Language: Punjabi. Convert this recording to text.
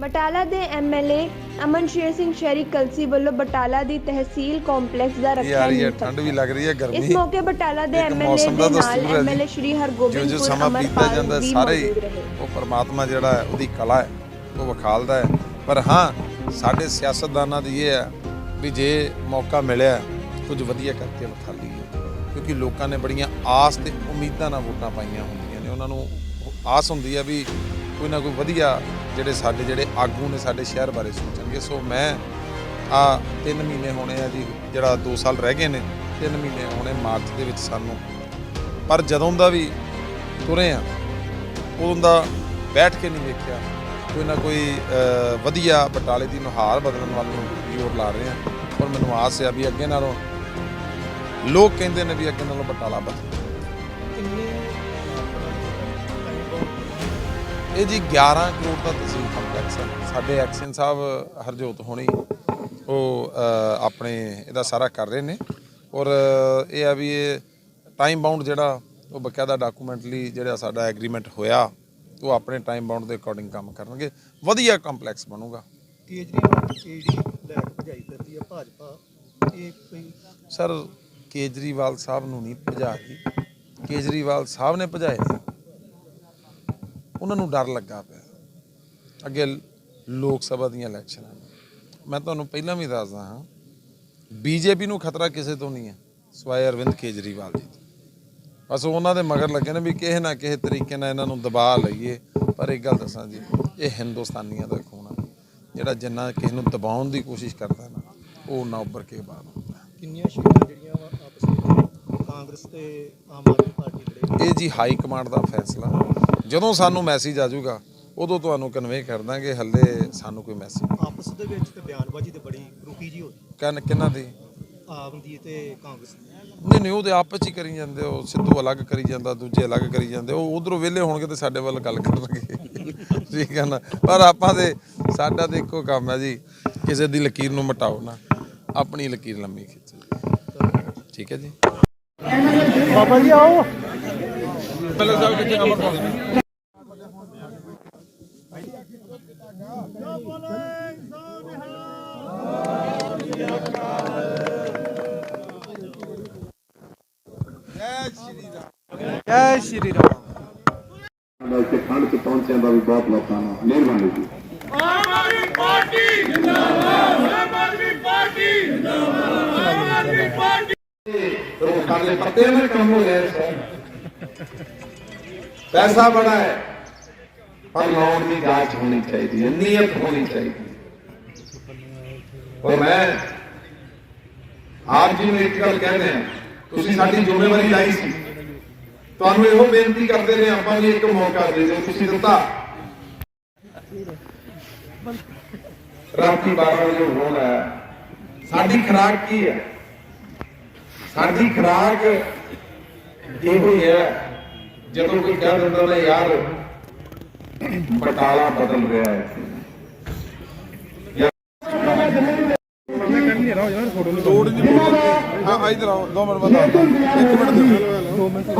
ਬਟਾਲਾ ਦੇ ਐਮਐਲਏ ਅਮਨ ਸ਼ੇਰ ਸਿੰਘ ਸ਼ਹਿਰੀ ਕਲਸੀ ਵੱਲੋਂ ਬਟਾਲਾ ਦੀ ਤਹਿਸੀਲ ਕੰਪਲੈਕਸ ਦਾ ਰੱਖਿਆ ਨੀਂਹ ਠੰਡ ਵੀ ਲੱਗ ਰਹੀ ਹੈ ਇਸ ਗਰਮੀ ਮੌਕੇ ਬਟਾਲਾ ਦੇ ਐਮਐਲਏ ਦਾ ਨਾਲ। ਐਮਐਲਏ ਸ਼੍ਰੀ ਜੋ ਜੋ ਸਮਾਂ ਬੀਤਦਾ ਜਾਂਦਾ ਸਾਰੇ ਉਹ ਪਰਮਾਤਮਾ ਜਿਹੜਾ ਹੈ ਉਹਦੀ ਕਲਾ ਹੈ ਉਹ ਵਿਖਾਲਦਾ ਹੈ। ਪਰ ਹਾਂ, ਸਾਡੇ ਸਿਆਸਤਦਾਨਾਂ ਦੀ ਇਹ ਹੈ ਵੀ ਜੇ ਮੌਕਾ ਮਿਲਿਆ, ਕੁਝ ਵਧੀਆ ਕਰਕੇ ਵਿਖਾ ਲਈਏ। ਕਿਉਂਕਿ ਲੋਕਾਂ ਨੇ ਬੜੀਆਂ ਆਸ ਤੇ ਉਮੀਦਾਂ ਨਾਲ ਵੋਟਾਂ ਪਾਈਆਂ ਹੁੰਦੀਆਂ ਨੇ। ਉਹਨਾਂ ਨੂੰ ਆਸ ਹੁੰਦੀ ਹੈ ਵੀ ਕੋਈ ਨਾ ਕੋਈ ਵਧੀਆ ਜਿਹੜੇ ਸਾਡੇ, ਜਿਹੜੇ ਆਗੂ ਨੇ ਸਾਡੇ ਸ਼ਹਿਰ ਬਾਰੇ ਸੋਚਣਗੇ। ਸੋ ਮੈਂ ਆ 3 ਮਹੀਨੇ ਹੋਣੇ ਆ ਜੀ, ਜਿਹੜਾ 2 ਸਾਲ ਰਹਿ ਗਏ ਨੇ 3 ਮਹੀਨੇ ਹੋਣੇ ਮਾਰਚ ਦੇ ਵਿੱਚ ਸਾਨੂੰ। ਪਰ ਜਦੋਂ ਦਾ ਵੀ ਤੁਰੇ ਆ, ਉਦੋਂ ਦਾ ਬੈਠ ਕੇ ਨਹੀਂ ਵੇਖਿਆ। ਕੋਈ ਨਾ ਕੋਈ ਵਧੀਆ ਬਟਾਲੇ ਦੀ ਨੁਹਾਰ ਬਦਲਣ ਵੱਲ ਨੂੰ ਜ਼ੋਰ ਲਾ ਰਹੇ ਆ। ਔਰ ਮੈਨੂੰ ਆਸ ਆ ਵੀ ਅੱਗੇ ਨਾਲੋਂ ਲੋਕ ਕਹਿੰਦੇ ਨੇ ਵੀ ਅੱਗੇ ਨਾਲੋਂ ਬਟਾਲਾ ਬਦਲ। ਇਹ ਜੀ 11 ਕਰੋੜ ਦਾ ਤਹਿਸੀਲ ਕੰਪਲੈਕਸ ਹੈ ਸਾਡੇ ਐਕਸ਼ਨ ਸਾਹਿਬ ਹਰਜੋਤ ਹੋਣੀ ਉਹ ਆਪਣੇ ਇਹਦਾ ਸਾਰਾ ਕਰ ਰਹੇ ਨੇ। ਔਰ ਇਹ ਆ ਵੀ ਇਹ ਟਾਈਮ ਬਾਉਂਡ ਜਿਹੜਾ ਉਹ ਬਕਾਇਦਾ ਡਾਕੂਮੈਂਟਲੀ ਜਿਹੜਾ ਸਾਡਾ ਐਗਰੀਮੈਂਟ ਹੋਇਆ ਉਹ ਆਪਣੇ ਟਾਈਮ ਬਾਉਂਡ ਦੇ ਅਕੋਰਡਿੰਗ ਕੰਮ ਕਰਨਗੇ। ਵਧੀਆ ਕੰਪਲੈਕਸ ਬਣੂਗਾ। ਕੇਜਰੀਵਾਲ ਏਡੀ ਲੈ ਭਜਾਈ ਫਿਰਦੀ ਆ ਭਾਜਪਾ ਇਹ ਕੋਈ ਸਰ, ਕੇਜਰੀਵਾਲ ਸਾਹਿਬ ਨੂੰ ਨਹੀਂ ਭਜਾਈ। ਕੇਜਰੀਵਾਲ ਸਾਹਿਬ ਨੇ ਭਜਾਏ ਉਹਨਾਂ ਨੂੰ ਡਰ ਲੱਗਾ ਪਿਆ। ਅੱਗੇ ਲੋਕ ਸਭਾ ਦੀਆਂ ਇਲੈਕਸ਼ਨਾਂ ਮੈਂ ਤੁਹਾਨੂੰ ਪਹਿਲਾਂ ਵੀ ਦੱਸਦਾ ਹਾਂ, ਬੀਜੇਪੀ ਨੂੰ ਖਤਰਾ ਕਿਸੇ ਤੋਂ ਨਹੀਂ ਹੈ। ਸਵਾਏ ਅਰਵਿੰਦ ਕੇਜਰੀਵਾਲ ਜੀ ਬਸ ਉਹਨਾਂ ਦੇ ਮਗਰ ਲੱਗੇ ਨੇ ਵੀ ਕਿਸੇ ਨਾ ਕਿਸੇ ਤਰੀਕੇ ਨਾਲ ਇਹਨਾਂ ਨੂੰ ਦਬਾ ਲਈਏ। ਪਰ ਇੱਕ ਗੱਲ ਦੱਸਾਂ ਜੀ ਇਹ ਹਿੰਦੁਸਤਾਨੀਆਂ ਦਾ ਖੂਨ ਆ। ਜਿਹੜਾ ਜਿੰਨਾ ਕਿਸੇ ਨੂੰ ਦਬਾਉਣ ਦੀ ਕੋਸ਼ਿਸ਼ ਕਰਦਾ ਨਾ ਉਹ ਨਾ ਉੱਭਰ ਕੇ ਬਾਹਰ ਆਉਂਦਾ ਕਿੰਨੀਆਂ ਸੀਟਾਂ ਜਿਹੜੀਆਂ ਵਾ ਆਪਸ ਵਿੱਚ ਕਾਂਗਰਸ ਤੇ ਆਮ ਆਦਮੀ ਪਾਰਟੀ ਲੜੇਗੀ ਇਹ ਜੀ ਹਾਈ ਕਮਾਂਡ ਦਾ ਫੈਸਲਾ। ਜਦੋਂ ਸਾਨੂੰ ਮੈਸੇਜ ਆ ਜਾਊਗਾ ਉਦੋਂ ਤੁਹਾਨੂੰ ਕਨਵੇ ਕਰ ਦਾਂਗੇ ਹੱਲੇ ਸਾਨੂੰ ਕੋਈ ਮੈਸੇਜ ਆਪਸ ਦੇ ਵਿੱਚ ਤੇ ਬਿਆਨਬਾਜ਼ੀ ਤੇ ਬੜੀ ਰੁਕੀ ਜੀ ਹੋਈ। ਕੰਨ ਕਿੰਨਾ ਦੀ? ਆਮ ਦੀ ਤੇ ਕਾਂਗਰਸ ਦੀ। ਨਹੀਂ ਨਹੀਂ ਉਹ ਤੇ ਆਪਸ ਹੀ ਕਰੀ ਜਾਂਦੇ ਉਹ ਸਿੱਧੂ ਅਲੱਗ ਕਰੀ ਜਾਂਦਾ ਦੂਜੇ ਅਲੱਗ ਕਰੀ ਜਾਂਦੇ ਉਹ ਉਧਰੋਂ ਵਿਹਲੇ ਹੋਣਗੇ ਤੇ ਸਾਡੇ ਵੱਲ ਗੱਲ ਕਰਨਗੇ। ਠੀਕ ਹੈ ਨਾ ਪਰ ਆਪਾਂ ਦੇ ਸਾਡਾ ਤੇ ਇੱਕੋ ਕੰਮ ਹੈ ਜੀ ਕਿਸੇ ਦੀ ਲਕੀਰ ਨੂੰ ਮਟਾਓ ਨਾ ਆਪਣੀ ਲਕੀਰ ਲੰਮੀ ਖਿੱਚੋ ਠੀਕ ਹੈ ਜੀ? ਬਾਬਾ ਜੀ ਆਓ। ਜੈ ਸ਼੍ਰੀ ਰਾਮ ਦਾ ਇੱਥੇ ਠੰਡ ਚ ਪਹੁੰਚਿਆ ਦਾ ਵੀ ਬਹੁਤ ਲੋਕਾਂ ਨੂੰ ਮਿਹਰਬਾਨੀ ਜੀ ਆਮ ਆਦਮੀ ਪਾਰਟੀ ਜਿੰਦਾਬਾਦ ਆਮ ਆਦਮੀ ਪਾਰਟੀ ਜਿੰਦਾਬਾਦ ਆਮ ਆਦਮੀ ਪਾਰਟੀ ਉਹ ਕਾਲੇ ਪੱਤੇ ਨਾਲ ਕੰਮ ਹੋ ਰਿਹਾ ਹੈ ਪੈਸਾ ਬੜਾ ਹੈ ਪਰ ਲੋੜ ਦੀ ਜਾਂਚ ਹੋਣੀ ਚਾਹੀਦੀ ਹੈ ਨੀਅਤ ਹੋਣੀ ਚਾਹੀਦੀ ਹੈ ਔਰ ਮੈਂ ਆਪ ਜੀ ਨੂੰ ਇੱਕ ਗੱਲ ਕਹਿੰਦੇ ਹਾਂ ਤੁਸੀਂ ਸਾਡੀ ਜ਼ਿੰਮੇਵਾਰੀ ਲਾਈ ਸੀ ਤੁਹਾਨੂੰ ਇਹੋ ਬੇਨਤੀ ਕਰਦੇ ਨੇ ਆਪਾਂ ਵੀ ਇੱਕ ਮੌਕਾ ਦੇ ਦਿਓ, ਤੁਸੀਂ ਦਿੱਤਾ। ਰਾਤੀ 12 ਵਜੇ ਹੋਣਾ ਹੈ ਸਾਡੀ ਖੁਰਾਕ ਕੀ ਹੈ? ਸਾਡੀ ਖੁਰਾਕ ਇਹੋ ਹੈ ਜਦੋਂ ਕੋਈ ਕਹਿ ਦਿੰਦਾ ਨਾ ਯਾਰ, ਬਟਾਲਾ ਬਦਲ ਰਿਹਾ ਹੈ। ਹਾਂ ਇਧਰ ਆਓ 2 ਮਿੰਟ ਬਾਅਦ ਇੱਕ ਮਿੰਟ